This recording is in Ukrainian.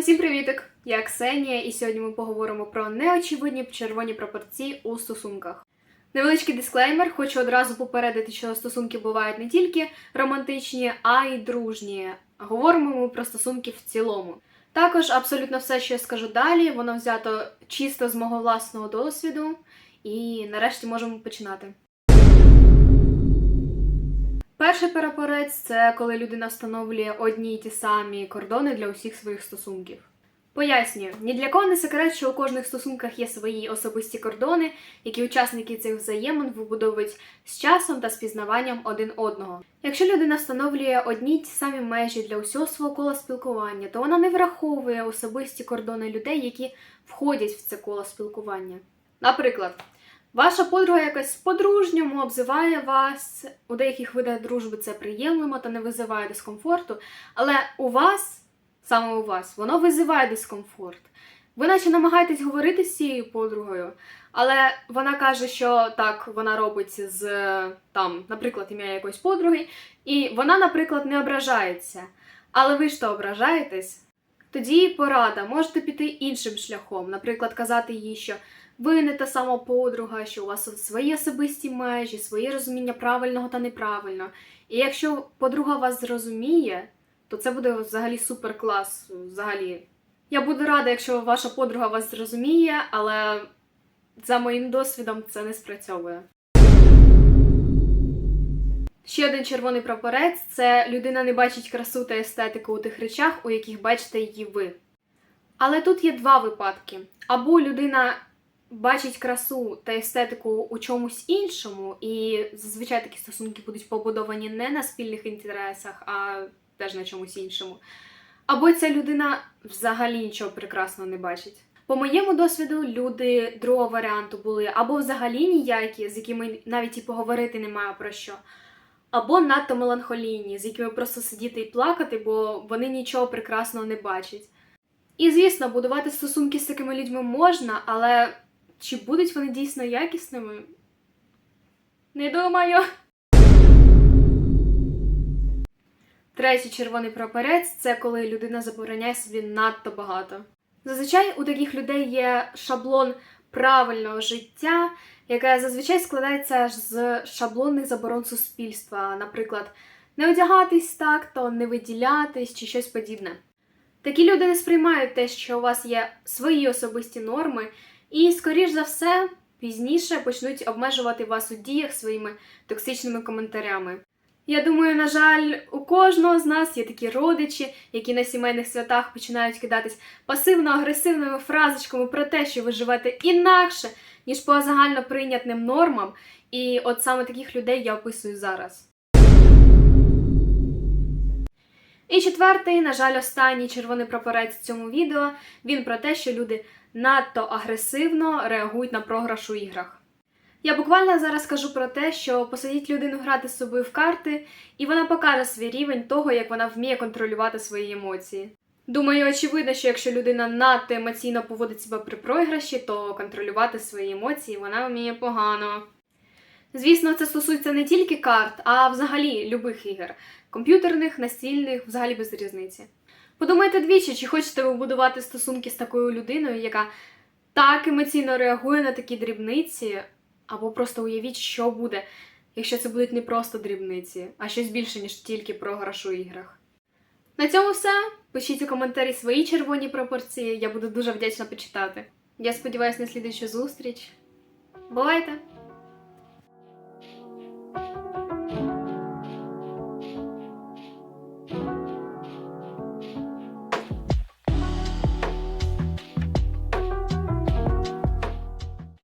Усім привітик! Я Ксенія, і сьогодні ми поговоримо про неочевидні червоні пропорції у стосунках. Невеличкий дисклеймер, хочу одразу попередити, що стосунки бувають не тільки романтичні, а й дружні. Говоримо ми про стосунки в цілому. Також абсолютно все, що я скажу далі, воно взято чисто з мого власного досвіду, і нарешті можемо починати. Перший перепорець це коли людина встановлює одні й ті самі кордони для усіх своїх стосунків. Пояснюю, ні для кого не секрет, що у кожних стосунках є свої особисті кордони, які учасники цих взаємин вибудовують з часом та спізнаванням один одного. Якщо людина встановлює одні й ті самі межі для усього свого кола спілкування, то вона не враховує особисті кордони людей, які входять в це коло спілкування. Наприклад, Ваша подруга якось по-дружньому обзиває вас. У деяких видах дружби це приємлемо та не визиває дискомфорту, але у вас, саме у вас, воно визиває дискомфорт. Ви наче намагаєтесь говорити з цією подругою, але вона каже, що так вона робить з там, наприклад, ім'я якоїсь подруги, і вона, наприклад, не ображається. Але ви ж то ображаєтесь. Тоді порада, можете піти іншим шляхом, наприклад, казати їй, що ви не та сама подруга, що у вас свої особисті межі, своє розуміння правильного та неправильного. І якщо подруга вас зрозуміє, то це буде взагалі супер клас. Взагалі. Я буду рада, якщо ваша подруга вас зрозуміє, але за моїм досвідом це не спрацьовує. Ще один червоний прапорець це людина не бачить красу та естетику у тих речах, у яких бачите її ви. Але тут є два випадки: або людина бачить красу та естетику у чомусь іншому, і зазвичай такі стосунки будуть побудовані не на спільних інтересах, а теж на чомусь іншому. Або ця людина взагалі нічого прекрасного не бачить. По моєму досвіду, люди другого варіанту були або взагалі ніякі, з якими навіть і поговорити немає про що, або надто меланхолійні, з якими просто сидіти і плакати, бо вони нічого прекрасного не бачать. І звісно, будувати стосунки з такими людьми можна, але чи будуть вони дійсно якісними? Не думаю. Третій червоний прапорець це коли людина забороняє собі надто багато. Зазвичай у таких людей є шаблон правильного життя, яке зазвичай складається з шаблонних заборон суспільства, наприклад, не одягатись так, то не виділятись чи щось подібне. Такі люди не сприймають те, що у вас є свої особисті норми, і, скоріш за все, пізніше почнуть обмежувати вас у діях своїми токсичними коментарями. Я думаю, на жаль, у кожного з нас є такі родичі, які на сімейних святах починають кидатись пасивно-агресивними фразочками про те, що ви живете інакше, ніж по загально прийнятним нормам. І от саме таких людей я описую зараз. І четвертий, на жаль, останній червоний прапорець в цьому відео. Він про те, що люди надто агресивно реагують на програш у іграх. Я буквально зараз кажу про те, що посадіть людину грати з собою в карти, і вона покаже свій рівень того, як вона вміє контролювати свої емоції. Думаю, очевидно, що якщо людина надто емоційно поводить себе при програші, то контролювати свої емоції вона вміє погано. Звісно, це стосується не тільки карт, а взагалі любих ігор комп'ютерних, настільних, взагалі без різниці. Подумайте двічі, чи хочете ви будувати стосунки з такою людиною, яка так емоційно реагує на такі дрібниці, або просто уявіть, що буде, якщо це будуть не просто дрібниці, а щось більше, ніж тільки програш у іграх. На цьому все. Пишіть у коментарі свої червоні пропорції, я буду дуже вдячна почитати. Я сподіваюся на слідуючу зустріч. Бувайте!